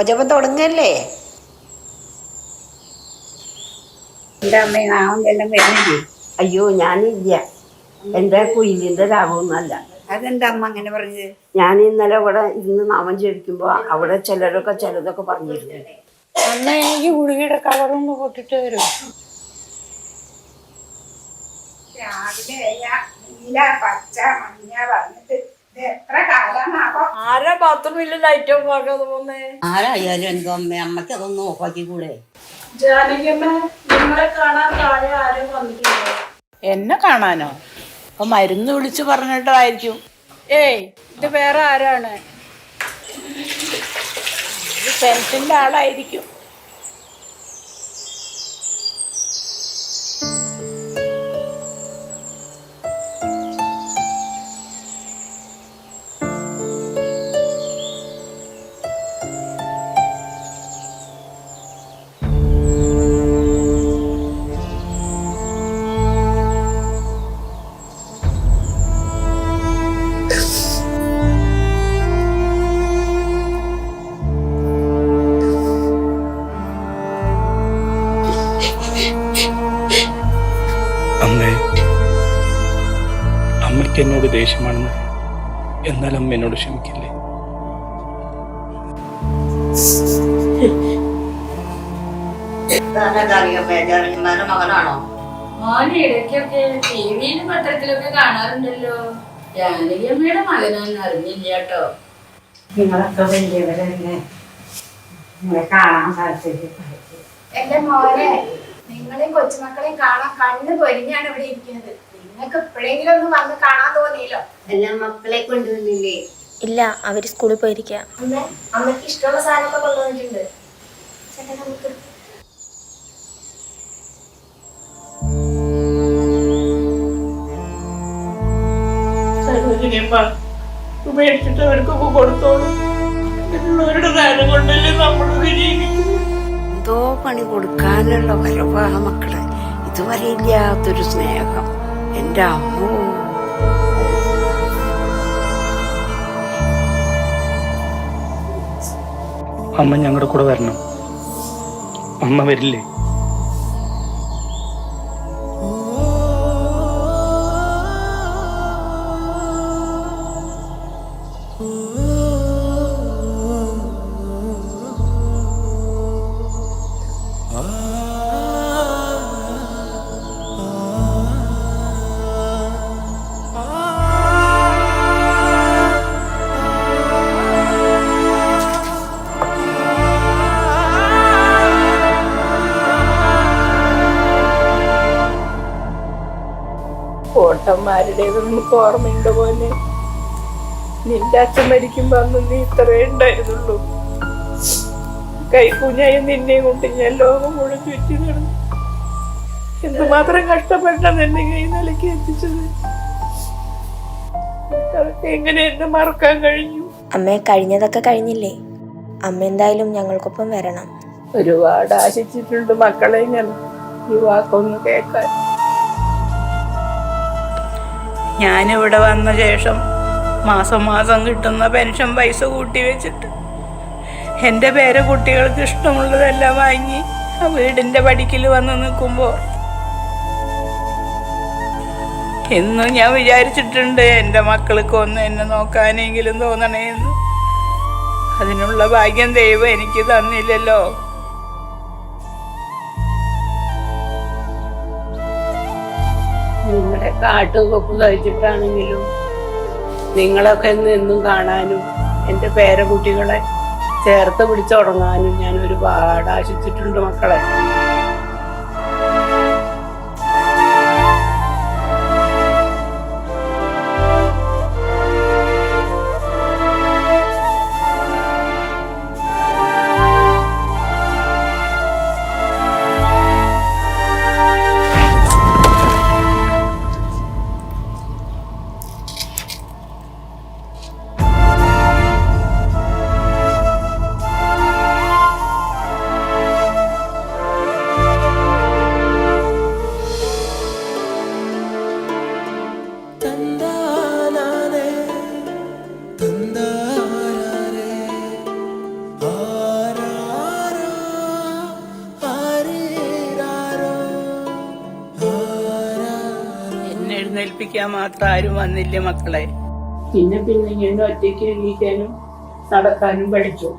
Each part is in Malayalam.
നാമജപം തുടങ്ങല്ലേ? എന്റെ അമ്മ നാമം എല്ലാം വരുന്നില്ലേ? അയ്യോ ഞാനില്ല. എന്റെ കുയിലിന്റെ രാഗമൊന്നുമല്ല അതെന്താ അമ്മ അങ്ങനെ പറഞ്ഞത്? ഞാൻ ഇന്നലെ ഇവിടെ ഇരുന്ന് നാമം ജപിക്കുമ്പോൾ അവിടെ ചിലരൊക്കെ ചിലതൊക്കെ പറഞ്ഞിരുന്നു. അമ്മ എനിക്ക് ഗുളികയുടെ കവറൊന്ന് പൊട്ടിട്ട് തരും രാവിലെ നീല പച്ച മഞ്ഞ പറഞ്ഞിട്ട് ആരാ ബാത്റൂമിൽ ലൈറ്റ് ഓഫ് ആക്കാതെ പോന്നേ ആരായാലും എനിക്ക് അമ്മ അമ്മയ്ക്ക് അതൊന്ന് ആക്കി കൂടെ. ജാനകിയമ്മ നിങ്ങളെ കാണാൻ താഴെ ആരും വന്നിട്ടില്ല. എന്നെ കാണാനോ? അപ്പൊ മരുന്ന് വിളിച്ചു പറഞ്ഞിട്ടായിരിക്കും ഏയ് ഇത് വേറെ ആരാണ്? ഇത് പെൻഷന്റെ ആളായിരിക്കും. എന്നോട് ദേഷ്യമാണെന്ന് എന്നാൽ അമ്മ എന്നോട് ക്ഷമിക്കില്ലേ? ടിവിയിലും പത്രത്തിലൊക്കെ കാണാറുണ്ടല്ലോ. ജാനകിയമ്മയുടെ മകനാന്ന് അറിഞ്ഞില്ല കേട്ടോ നിങ്ങളൊക്കെ വലിയവരല്ലേ? നിങ്ങളെ കാണാൻ താല്പര്യം എന്റെ മോനെ നിങ്ങളെയും കൊച്ചുമക്കളെയും കാണാൻ കണ്ണു പൊരിഞ്ഞാണ് ഇവിടെ ഇരിക്കുന്നത്. നിങ്ങൾക്ക് എപ്പോഴെങ്കിലും ഒന്ന് വന്ന് കാണാൻ തോന്നിയല്ലോ? എല്ലാം മക്കളെ കൊണ്ടുവന്നില്ലേ? ഇല്ല അവർ സ്കൂളിൽ പോയിരിക്കുക അമ്മ അമ്മയ്ക്ക് ഇഷ്ടമുള്ള സാധനമൊക്കെ കൊണ്ടുവന്നിട്ടുണ്ട്. ചേട്ടാ നമുക്ക് ഉപേക്ഷിച്ചിട്ട് അവർക്കൊക്കെ കൊടുത്തോളൂ. മറ്റുള്ളവരുടെ കാര്യം കൊണ്ടല്ലേ നമ്മളൊക്കെ ജീവിക്കുന്നത് എന്തോ പണി കൊടുക്കാനുള്ള വരവാ മക്കളെ. ഇതുവരെ ഇല്ലാത്തൊരു സ്നേഹം. എന്റെ അമ്മോ. അമ്മ ഞങ്ങളുടെ കൂടെ വരണം. അമ്മ വരില്ലേ? ഓട്ടന്മാരുടേത് നമുക്ക് ഓർമ്മയുണ്ട് പോലെ നിന്റെ അച്ഛൻ മരിക്കുമ്പോ അന്ന് നീ ഇത്രേ ഉണ്ടായിരുന്നുള്ളൂ. കൈക്കുഞ്ഞായി നിന്നെ കൊണ്ട് ഞാൻ ലോകം മുഴുവൻ ചുറ്റി നടന്നു. എന്തുമാത്രം കഷ്ടപ്പെട്ടാണ് എന്നെ കൈ നിലയ്ക്ക് എത്തിച്ചത്? എങ്ങനെ എന്നെ മറക്കാൻ കഴിഞ്ഞു? അമ്മയെ കഴിഞ്ഞതൊക്കെ കഴിഞ്ഞില്ലേ? അമ്മ എന്തായാലും ഞങ്ങൾക്കൊപ്പം വരണം. ഒരുപാട് ആശിച്ചിട്ടുണ്ട് മക്കളെ ഞാൻ. ഈ വാക്കൊന്ന് കേൾക്കാൻ. ഞാനിവിടെ വന്ന ശേഷം മാസം മാസം കിട്ടുന്ന പെൻഷൻ പൈസ കൂട്ടി വെച്ചിട്ട് എന്റെ പേരെ കുട്ടികൾക്ക് ഇഷ്ടമുള്ളതെല്ലാം വാങ്ങി ആ വീടിന്റെ പടിക്കൽ വന്ന് നിൽക്കുമ്പോൾ എന്നും ഞാൻ വിചാരിച്ചിട്ടുണ്ട് എന്റെ മക്കൾക്ക് ഒന്ന് എന്നെ നോക്കാനെങ്കിലും തോന്നണേന്ന്. അതിനുള്ള ഭാഗ്യം ദൈവം എനിക്ക് തന്നില്ലല്ലോ. കാട്ടുകൊപ്പ് കഴിച്ചിട്ടാണെങ്കിലും നിങ്ങളൊക്കെ നിന്നും കാണാനും എന്റെ പേരക്കുട്ടികളെ ചേർത്ത് പിടിച്ചുടങ്ങാനും ഞാൻ ഒരുപാട് ആശിച്ചിട്ടുണ്ട് മക്കളെ. എന്നെ എഴുന്നേൽപ്പിക്കാൻ മാത്രം ആരും വന്നില്ല മക്കളെ. പിന്നെ പിന്നെ ഇങ്ങനെ ഒറ്റയ്ക്ക് എണീക്കാനും നടക്കാനും പഠിച്ചു.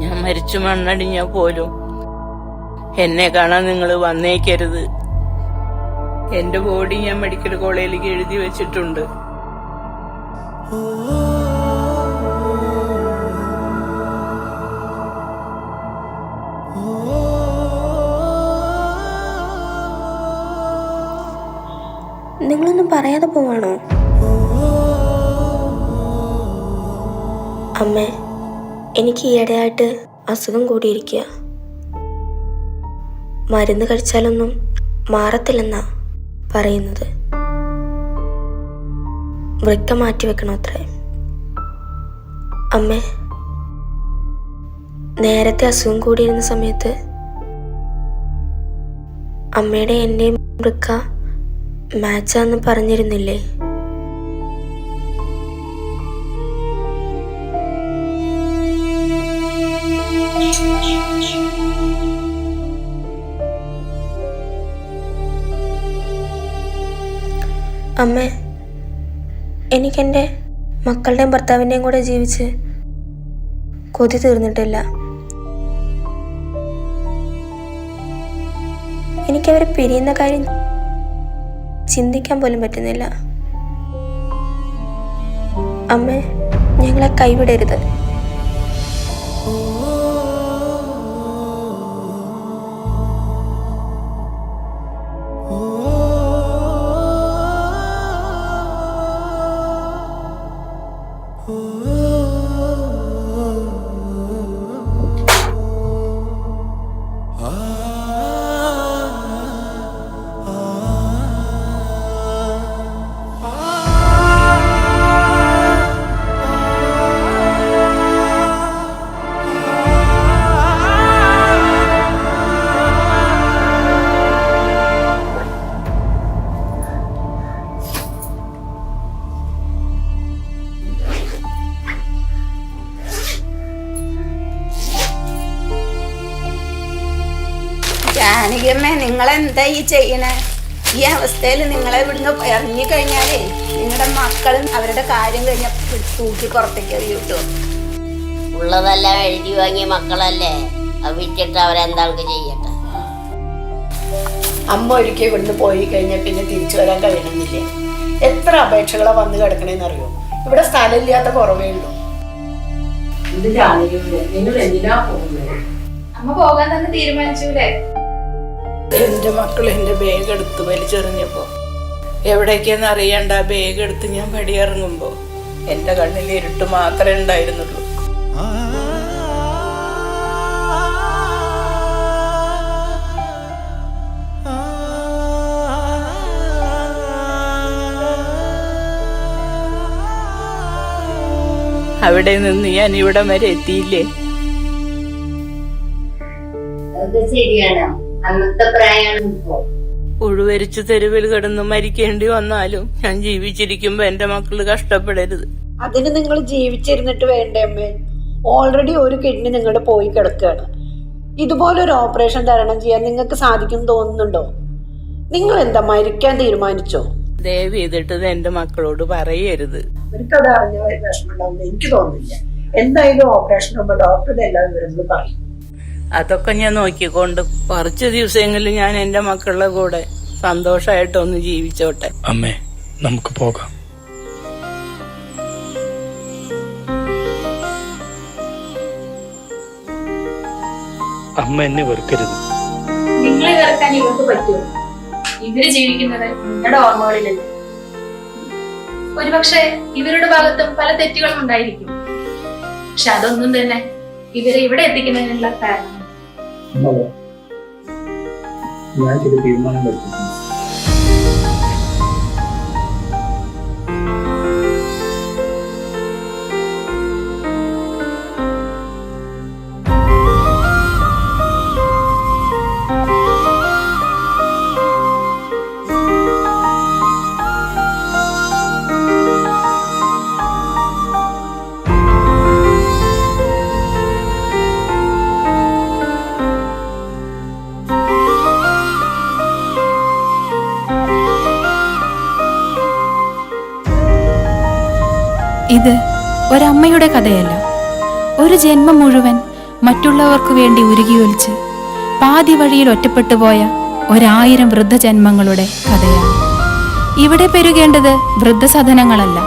ഞാൻ മരിച്ചു മണ്ണടിഞ്ഞ പോലും എന്നെ കാണാൻ നിങ്ങൾ വന്നേക്കരുത്. എന്റെ ബോഡി ഞാൻ മെഡിക്കൽ കോളേജിലേക്ക് എഴുതി വെച്ചിട്ടുണ്ട്. നിങ്ങളൊന്നും പറയാതെ പോവാണോ? അമ്മ എനിക്ക് ഈയിടെയായിട്ട് അസുഖം കൂടിയിരിക്കുക മരുന്ന് കഴിച്ചാലൊന്നും മാറത്തില്ലെന്നാ പറയുന്നത്. വൃക്ക മാറ്റി വെക്കണം അത്രേ? അമ്മേ നേരത്തെ അസുഖം കൂടിയിരുന്ന സമയത്ത് അമ്മയുടെ എന്റെയും വൃക്ക മാച്ചാന്ന് പറഞ്ഞിരുന്നില്ലേ? അമ്മേ എനിക്കെന്റെ മക്കളുടെയും ഭർത്താവിന്റെയും കൂടെ ജീവിച്ച് കൊതി തീർന്നിട്ടില്ല. എനിക്കവരെ പിരിയുന്ന കാര്യം ചിന്തിക്കാൻ പോലും പറ്റുന്നില്ല. അമ്മേ ഞങ്ങളെ കൈവിടരുത്. നിങ്ങളെന്താ ഈ ചെയ്യണേ? ഈ അവസ്ഥയിൽ നിങ്ങളെ ഇവിടുന്ന് ഇറങ്ങി കഴിഞ്ഞാലേ നിങ്ങളുടെ മക്കളും അവരുടെ കാര്യം കഴിഞ്ഞ തൂക്കി പുറത്തേക്ക് എറിയിട്ടു ഉള്ളതെല്ലാം എഴുതി വാങ്ങിയ മക്കളല്ലേ? അത് വിറ്റിട്ട് അവരെന്താൾക്ക് ചെയ്യട്ടെ? അമ്മ ഒരിക്കൽ ഇവിടുന്ന് പോയി കഴിഞ്ഞാൽ പിന്നെ തിരിച്ചു വരാൻ കഴിയണമെന്നില്ലേ? എത്ര അപേക്ഷകളാ വന്ന് കിടക്കണേന്ന് അറിയോ ഇവിടെ സ്ഥലമില്ലാത്ത കുറവേ ഉള്ളൂ. ജാനകിയുടെ നിങ്ങൾ എന്തിനാ പോകുന്നത്? അമ്മ പോകാൻ തന്നെ തീരുമാനിച്ചൂലേ എന്റെ മക്കൾ എന്റെ ബാഗ് എടുത്ത് വലിച്ചെറിഞ്ഞപ്പോൾ എവിടേക്കാന്ന് അറിയണ്ട ബാഗ് എടുത്ത് ഞാൻ പടിയിറങ്ങുമ്പോൾ എന്റെ കണ്ണിൽ ഇരുട്ട് മാത്രമേ ഉണ്ടായിരുന്നുള്ളൂ. അവിടെ നിന്ന് ഞാൻ ഇവിടം വരെ എത്തിയില്ലേ? ശരിയാണ്. അന്നത്തെ പ്രായമാണ് ഉഴുവരിച്ചു തെരുവിൽ കിടന്ന് മരിക്കേണ്ടി വന്നാലും ഞാൻ ജീവിച്ചിരിക്കുമ്പോ എന്റെ മക്കൾ കഷ്ടപ്പെടരുത്. അതിന് നിങ്ങൾ ജീവിച്ചിരുന്നിട്ട് വേണ്ടേ അമ്മേ? ഓൾറെഡി ഒരു കിഡ്നി നിങ്ങളുടെ പോയി കിടക്കുകയാണ് ഇതുപോലെ ഒരു ഓപ്പറേഷൻ തരണം ചെയ്യാൻ നിങ്ങൾക്ക് സാധിക്കും തോന്നുന്നുണ്ടോ? നിങ്ങൾ എന്താ മരിക്കാൻ തീരുമാനിച്ചോ? ദയവ് ചെയ്തിട്ട് എന്റെ മക്കളോട് പറയരുത്. അവർക്കത് അറിഞ്ഞ വിഷമമുണ്ടാവുന്ന എനിക്ക് തോന്നുന്നില്ല. എന്തായാലും ഓപ്പറേഷൻ ഡോക്ടറുടെ എല്ലാ വിവരങ്ങളും പറയും. അതൊക്കെ ഞാൻ നോക്കിക്കൊണ്ട് കുറച്ച് ദിവസങ്ങളിൽ ഞാൻ എന്റെ മക്കളുടെ കൂടെ സന്തോഷമായിട്ടൊന്ന് ജീവിച്ചോട്ടെ. അമ്മേ നമുക്ക് പോകാം. അമ്മ എന്നെ വെറുക്കരുത്. നിങ്ങളെ വെറുക്കാൻ ഇവർക്ക് പറ്റുമോ? ഇവർ ജീവിക്കുന്നത് നിങ്ങളുടെ ഓർമ്മകളിലല്ല? ഒരുപക്ഷെ ഇവരുടെ ഭാഗത്തും പല തെറ്റുകളും ഉണ്ടായിരിക്കും. പക്ഷെ അതൊന്നും തന്നെ ഇവരെ ഇവിടെ എത്തിക്കുന്നതിനുള്ള കാരണം ഞാൻ ചില തീരുമാനം എടുത്തിട്ടുണ്ട്. ഇത് ഒരമ്മയുടെ കഥയല്ല. ഒരു ജന്മം മുഴുവൻ മറ്റുള്ളവർക്ക് വേണ്ടി ഉരുകിയൊലിച്ച് പാതി വഴിയിൽ ഒറ്റപ്പെട്ടു പോയ ഒരായിരം വൃദ്ധജന്മങ്ങളുടെ കഥയാണ്. ഇവിടെ പെരുകേണ്ടത് വൃദ്ധസദനങ്ങളല്ല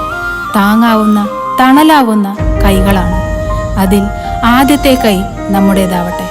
താങ്ങാവുന്ന തണലാവുന്ന കൈകളാണ്. അതിൽ ആദ്യത്തെ കൈ നമ്മുടേതാവട്ടെ.